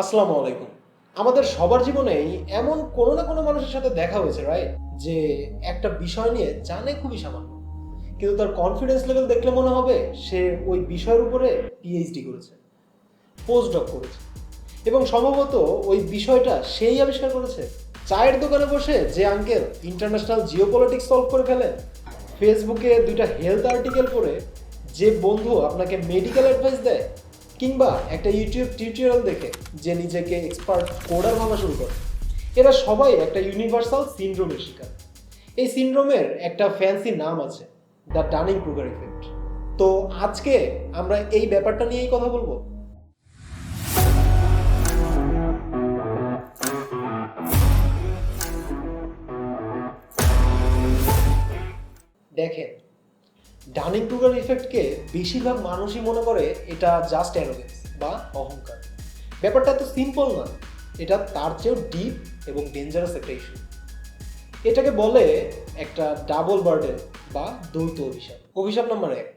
আসসালামু আলাইকুম। আমাদের সবার জীবনেই এমন কোনো না কোনো মানুষের সাথে দেখা হয়েছে রাইট যে একটা বিষয় নিয়ে জানে খুবই সামান্য। কিন্তু তার কনফিডেন্স লেভেল দেখলে মনে হবে সে ওই বিষয়ের উপরে পিএইচডি করেছে পোস্ট ডক করেছে। এবং সম্ভবত ওই বিষয়টা সেই আবিষ্কার করেছে, চায়ের দোকানে বসে যে আঙ্কেল ইন্টারন্যাশনাল জিওপলিটিক্স সলভ করে ফেলেন ফেসবুকে দুইটা হেলথ আর্টিকেল পড়ে যে বন্ধু আপনাকে মেডিকেল অ্যাডভাইস দেয় কিংবা একটা ইউটিউব টিউটোরিয়াল দেখে যে নিজেকে এক্সপার্ট কোডার ভাবা শুরু করে। এরা সবাই একটা ইউনিভার্সাল সিনড্রোমের শিকার। এই সিনড্রোমের একটা ফ্যান্সি নাম আছে দ্য ডানিং ক্রুগার ইফেক্ট তো আজকে আমরা এই ব্যাপারটা নিয়েই কথা বলব। দেখেন ডানিং ক্রুগার ইফেক্টকে বেশিরভাগ মানুষই মনে করে এটা জাস্ট অ্যারোগেন্স বা অহংকার। ব্যাপারটা তো সিম্পল না, এটা তার চেয়েও ডিপ এবং ডেঞ্জারাস একটা ইস্যু এটাকে বলে একটা ডাবল বার্ডেন বা দ্বৈত অভিশাপ। অভিশাপ নাম্বার এক,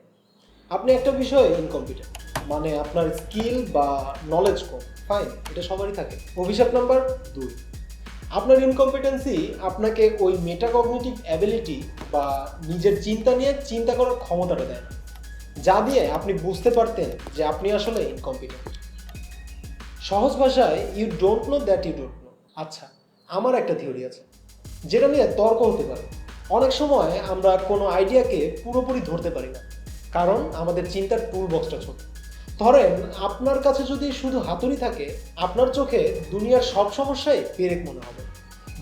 আপনি একটা বিষয়ে ইনকম্পিটেন্ট মানে আপনার স্কিল বা নলেজ কম ফাইন এটা সবারই থাকে। অভিশাপ নাম্বার দুই আপনার ইনকম্পিটেন্সি আপনাকে ওই মেটাকগনিটিভ অ্যাবিলিটি বা নিজের চিন্তা নিয়ে চিন্তা করার ক্ষমতাটা দেয়। না যা দিয়ে আপনি বুঝতে পারতেন যে আপনি আসলে ইনকম্পিটেন্ট সহজ ভাষায় you don't know that you don't know আচ্ছা আমার একটা থিওরি আছে, যেটা নিয়ে তর্ক হতে পারে। অনেক সময় আমরা কোনো আইডিয়াকে পুরোপুরি ধরতে পারি না, কারণ আমাদের চিন্তার টুল বক্সটা ছোট। ধরেন, আপনার কাছে যদি শুধু হাতুড়ি থাকে, আপনার চোখে দুনিয়ার সব সমস্যাই পেরেক মনে হবে।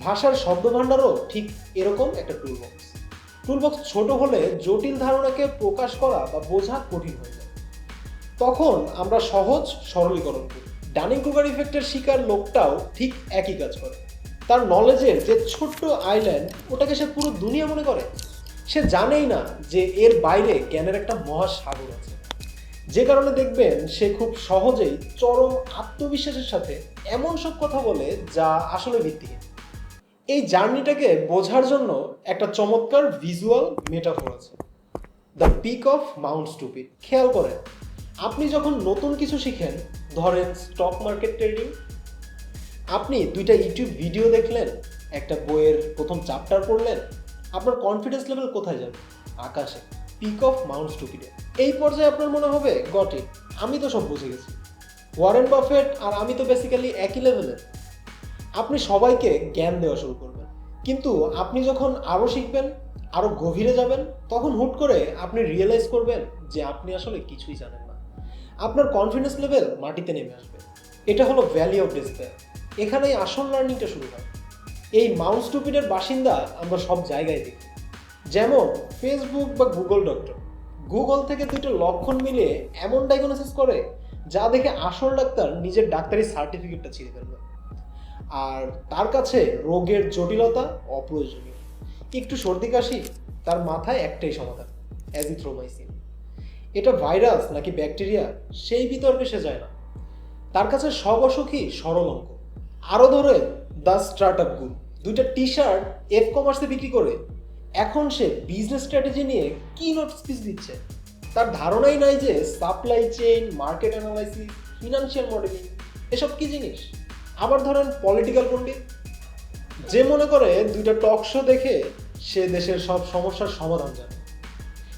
ভাষার শব্দভাণ্ডারও ঠিক এরকম একটা টুল বক্স টুল বক্স ছোট হলে জটিল ধারণাকে প্রকাশ করা বা বোঝা কঠিন হয়ে যায়। তখন আমরা সহজ সরলীকরণ করি। ডানিং ক্রুগার ইফেক্টের শিকার লোকটাও ঠিক একই কাজ করে। তার নলেজের যে ছোট্ট আইল্যান্ড ওটাকে সে পুরো দুনিয়া মনে করে। সে জানেই না যে এর বাইরে জ্ঞানের একটা মহাসাগর আছে। যে কারণে দেখবেন সে খুব সহজেই চরম আত্মবিশ্বাসের সাথে এমন সব কথা বলে যা আসলে ভিত্তিহীন। এই জার্নিটাকে বোঝার জন্য একটা চমৎকার ভিজুয়াল মেটাফোর আছে। The peak of mount stupid. খেয়াল করেন, আপনি যখন নতুন কিছু শিখেন, ধরেন স্টক মার্কেট ট্রেডিং, আপনি দুইটা ইউটিউব ভিডিও দেখলেন, একটা বইয়ের প্রথম চ্যাপ্টার পড়লেন, আপনার কনফিডেন্স লেভেল কোথায় যাবে? আকাশে। পিক অফ মাউন্ট স্টুপিডে। এই পর্যায়ে আপনার মনে হবে গট আমি তো সব বুঝে গেছি। ওয়ারেন বাফেট আর আমি তো বেসিক্যালি একই লেভেলের আপনি সবাইকে জ্ঞান দেওয়া শুরু করবেন। কিন্তু আপনি যখন আরও শিখবেন আরও গভীরে যাবেন, তখন হুট করে আপনি রিয়েলাইজ করবেন যে আপনি আসলে কিছুই জানেন না। আপনার কনফিডেন্স লেভেল মাটিতে নেমে আসবে। এটা হলো ভ্যালি অফ ডিসপেয়ার এখানেই আসল লার্নিংটা শুরু হয়। এই মাউন্ট স্টুপিডের বাসিন্দা আমরা সব জায়গায় দেখি। যেমন ফেসবুক বা গুগল ডক্টর গুগল থেকে দুটো লক্ষণ মিলিয়ে এমন ডায়াগনোসিস করে যা দেখে আসল ডাক্তার নিজের ডাক্তারি সার্টিফিকেটটা ছিঁড়ে ফেলবে। আর তার কাছে রোগের জটিলতা অপ্রয়োজনীয়। একটু সর্দি কাশি, তার মাথায় একটাই সমাধান অ্যাজিথ্রোমাইসিন এটা ভাইরাস নাকি ব্যাকটেরিয়া সেই বিতর্কে সে যায় না। তার কাছে সব অসুখই সরল অঙ্ক। আরও ধরে দ্য স্টার্ট আপ গ্রুপ দুইটা টি শার্ট এফ কমার্সে বিক্রি করে এখন সে বিজনেস স্ট্র্যাটেজি নিয়ে কি নোট স্পিচ দিচ্ছে। তার ধারণাই নাই যে supply chain market analysis financial modelling এসব কি জিনিস? আবার ধরেন পলিটিক্যাল পণ্ডিত, যে মনে করে দুইটা টক শো দেখে সে দেশের সব সমস্যার সমাধান জানে।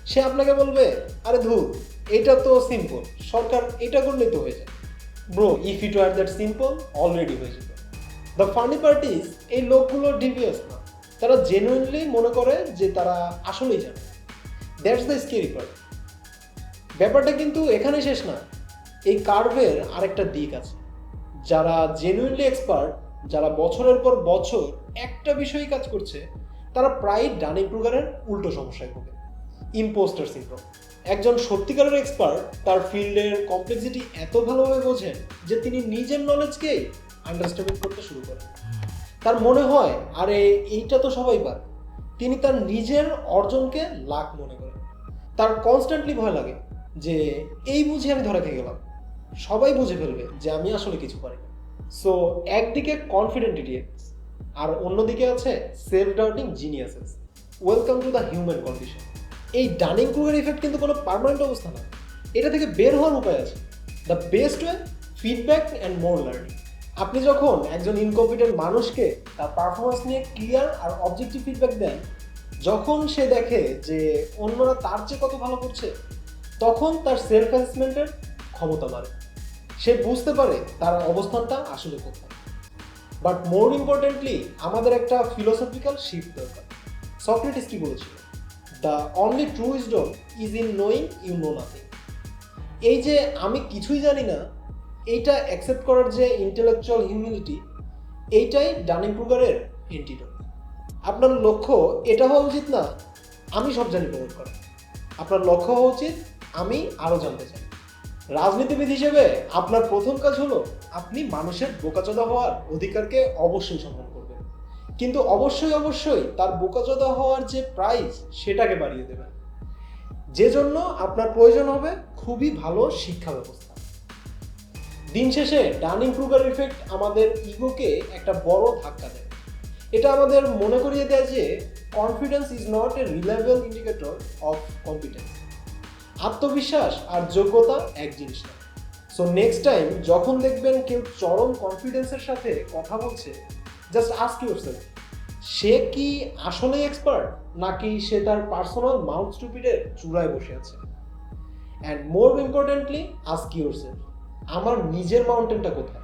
সে আপনাকে বলবে, আরে ধুর, এটা তো সিম্পল সরকার এটা করলেই তো হয়ে যায়। Bro if it are that simple already হয়ে যেত। দ্য ফানি পার্টিস এই লোকগুলো ডিভিয়াস না। তারা জেনুইনলি মনে করে যে তারা আসলেই জানে। দ্যাটস দ্য স্কেরি পার্ট ব্যাপারটা কিন্তু এখানে শেষ না। এই কার্ভের আরেকটা দিক আছে। যারা জেনুইনলি এক্সপার্ট যারা বছরের পর বছর একটা বিষয়ে কাজ করছে, তারা প্রায় ডানি ক্রুগারের উল্টো সমস্যায় ভোগে। ইম্পোস্টার সিনড্রোম একজন সত্যিকারের এক্সপার্ট তার ফিল্ডের কমপ্লেক্সিটি এত ভালোভাবে বোঝেন যে তিনি নিজের নলেজকে আন্ডারস্ট্যান্ডিং করতে শুরু করেন। তার মনে হয়, আরে এইটা তো সবাই পারে। তিনি তার নিজের অর্জনকে লাখ মনে করেন। তার কনস্ট্যান্টলি ভয় লাগে যে, এই বুঝে আমি ধরা খেয়ে গেলাম। সবাই বুঝে ফেলবে যে আমি আসলে কিছু পারি সো একদিকে কনফিডেন্ট ইডিয়েটস আর অন্যদিকে আছে self doubting geniuses welcome to the human condition এই ডানিং ক্রুগের ইফেক্ট কিন্তু কোনো পার্মানেন্ট অবস্থা না। এটা থেকে বের হওয়ার উপায় আছে। The best way feedback and more learning আপনি যখন একজন ইনকম্পিটেন্ট মানুষকে তার পারফরমেন্স নিয়ে ক্লিয়ার আর অবজেক্টিভ ফিডব্যাক দেন, যখন সে দেখে যে অন্যরা তার চেয়ে কত ভালো করছে, তখন তার সেলফ অ্যাসেসমেন্টের ক্ষমতা বাড়ে। সে বুঝতে পারে তার অবস্থানটা আসলে কোথায়। বাট মোর ইম্পর্টেন্টলি আমাদের একটা ফিলোসফিক্যাল শিফট দরকার। সক্রেটিস কি বলেছিল? The only true wisdom is in knowing you know nothing এই যে আমি কিছুই জানি না এইটা অ্যাকসেপ্ট করার যে ইন্টেলেকচুয়াল হিউমিলিটি এইটাই ডানিং ক্রুগারের এন্টিডোট আপনার লক্ষ্য এটা হওয়া উচিত না, আমি সব জানি প্রমোট করা। আপনার লক্ষ্য হওয়া উচিত, আমি আরও জানতে চাই। রাজনীতিবিদ হিসেবে আপনার প্রথম কাজ হলো, আপনি মানুষের বোকাচোদা হওয়ার অধিকারকে অবশ্যই সম্মান করবেন। কিন্তু অবশ্যই অবশ্যই তার বোকাচোদা হওয়ার যে প্রাইস সেটাকে বাড়িয়ে দেবেন। যে জন্য আপনার প্রয়োজন হবে খুবই ভালো শিক্ষা ব্যবস্থা। দিন শেষে ডানিং ক্রুগার ইফেক্ট আমাদের ইগোকে একটা বড় ধাক্কা দেয়। এটা আমাদের মনে করিয়ে দেয় যে confidence is not a reliable indicator of competence আত্মবিশ্বাস আর যোগ্যতা এক জিনিস না। সো নেক্সট টাইম যখন দেখবেন কেউ চরম কনফিডেন্সের সাথে কথা বলছে জাস্ট আস্ক ইউর সে কি আসলে এক্সপার্ট নাকি সে তার পার্সোনাল মাউন্ট স্টুপিডের চূড়ায় বসে আছে? And more importantly ask your আমার নিজের মাউন্টেনটা কোথায়?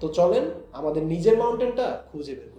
তো চলেন আমাদের নিজের মাউন্টেনটা খুঁজে বের